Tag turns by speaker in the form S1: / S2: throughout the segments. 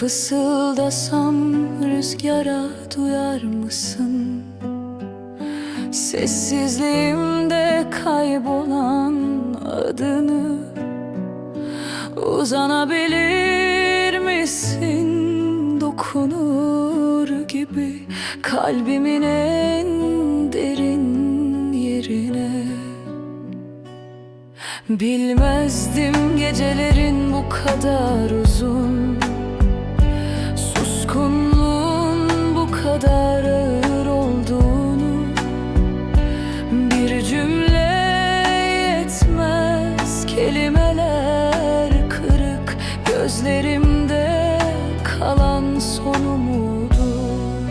S1: Fısıldasam rüzgara duyar mısın? Sessizliğimde kaybolan adını Uzanabilir misin? Dokunur gibi Kalbimin en derin yerine. Bilmezdim gecelerin bu kadar uzun Suskunluğun bu kadar ağır olduğunu Bir cümle yetmez. Kelimeler kırık Gözlerimde kalan son umudum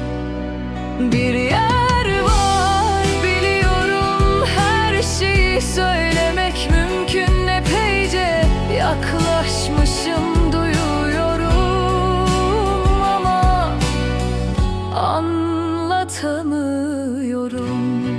S1: Bir yer var biliyorum Her şeyi söylemek mümkün. Epeyce yaklaşmışım anlatamıyorum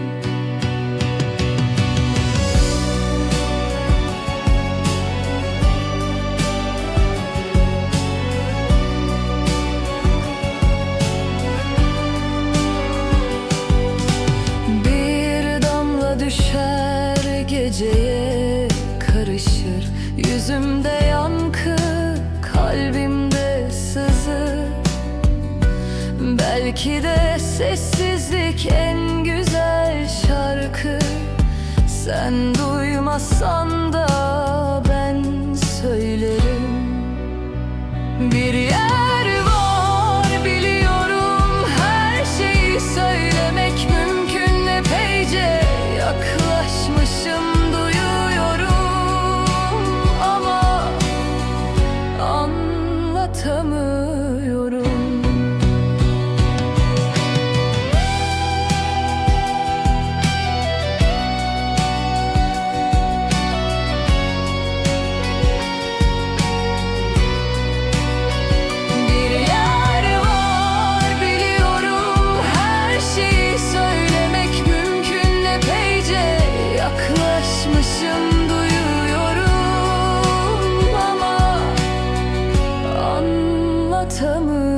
S1: Bir damla düşer geceye karışır. Yüzümde Belki de sessizlik en güzel şarkı. Sen duymasan ortamı